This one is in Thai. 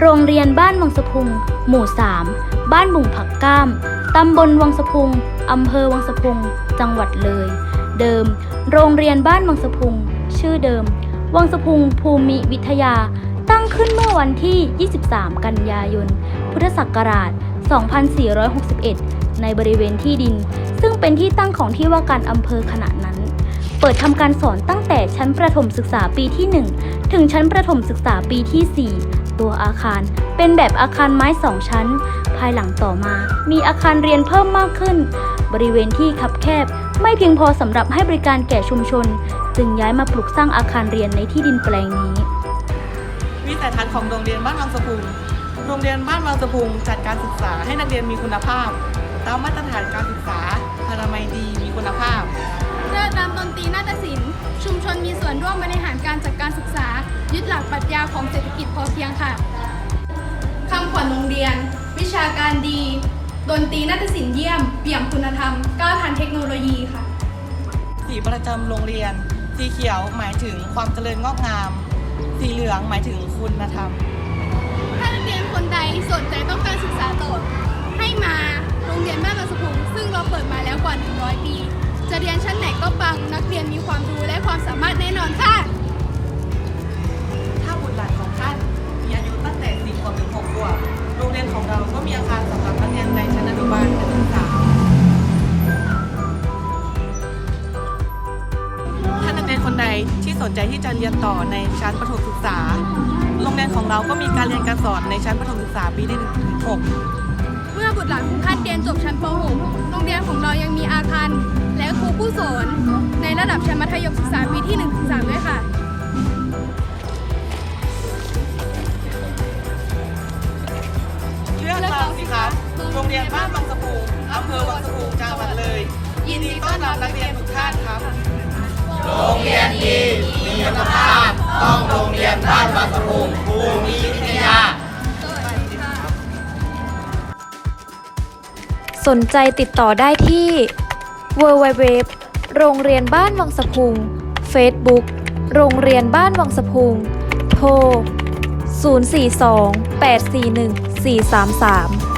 โรงเรียนบ้านวังสะพุง หมู่ 3 บ้านบุงผักก้าม ตำบลวังสะพุง อำเภอวังสะพุง จังหวัดเลย เดิม โรงเรียนบ้านวังสะพุง ชื่อเดิม วังสะพุงภูมิวิทยา ตั้งขึ้นเมื่อวันที่ 23 กันยายน พุทธศักราช 2461 ในบริเวณที่ดิน ซึ่งเป็นที่ตั้งของที่ว่าการอำเภอขณะนั้น เปิดทำการสอนตั้งแต่ชั้นประถมศึกษาปีที่ 1 ถึงชั้นประถมศึกษาปีที่ 4 ตัวอาคาร เป็นแบบอาคารไม้สองชั้น ภายหลังต่อมา มีอาคารเรียนเพิ่มมากขึ้น บริเวณที่คับแคบ ไม่เพียงพอสำหรับให้บริการแก่ชุมชน จึงย้ายมาปลูกสร้างอาคารเรียนในที่ดินแปลงนี้ วิสัยทัศน์ของโรงเรียนบ้านวังสะพุงโรงเรียนบ้านวังสะพุงจัดการศึกษาให้นักเรียนมีคุณภาพ ตามมาตรฐานการศึกษาอนามัยดีมีคุณภาพเลิกนำดนตรีนาฏศิลป์ ชุมชนมีส่วนร่วมบริหารการจัดการศึกษา ยึดหลักปรัชญาของเศรษฐกิจพอเพียงค่ะคำขวัญโรงเรียน วิชาการดีดนตรีนาฏศิลป์เยี่ยม เปี่ยมคุณธรรมก้าวทันเทคโนโลยีค่ะ สีประจำโรงเรียน สีเขียวหมายถึงความเจริญงอกงาม สีเหลืองหมายถึงคุณธรรม ถ้านักเรียนคนใดสนใจต้องการศึกษาต่อให้มาโรงเรียนบ้านบางสะพุงซึ่งเราเปิดมาแล้วกว่า 100 ปี จะเรียนชั้นไหนก็ปัง นักเรียนมีความรู้และความสามารถแน่นอนค่ะ ถ้าบุตรหลานของท่านมีอายุตั้งแต่4ขวบถึง6ขวบโรงเรียนของเราก็มีอาคารสำหรับนักเรียนในชั้นอนุบาลและศึกษาถ้านักเรียนคนใดที่สนใจที่จะเรียนต่อในชั้นประถมศึกษา โรงเรียนของเราก็มีการเรียนการสอนในชั้นประถมศึกษาปีที่1ถึง6เมื่อบุตรหลานของท่านเรียนจบชั้นป .6 โรงเรียนของเรายังมีอาคารและครูผู้สอนในระดับชั้นมัธยมศึกษาปีที่1ถึง3ด้วยค่ะ เลือกเราสิครับโรงเรียนบ้านบางสะพุงอำเภอวังสะพุงจังหวัดเลย ยินดีต้อนรับนักเรียนทุกท่านครับ โรงเรียนดีมีคุณภาพ ต้องโรงเรียนบ้านบางสะพุ สนใจติดต่อได้ที่ www โรงเรียนบ้านวังสะพุง Facebook โรงเรียนบ้านวังสะพุง โทร 042 841 433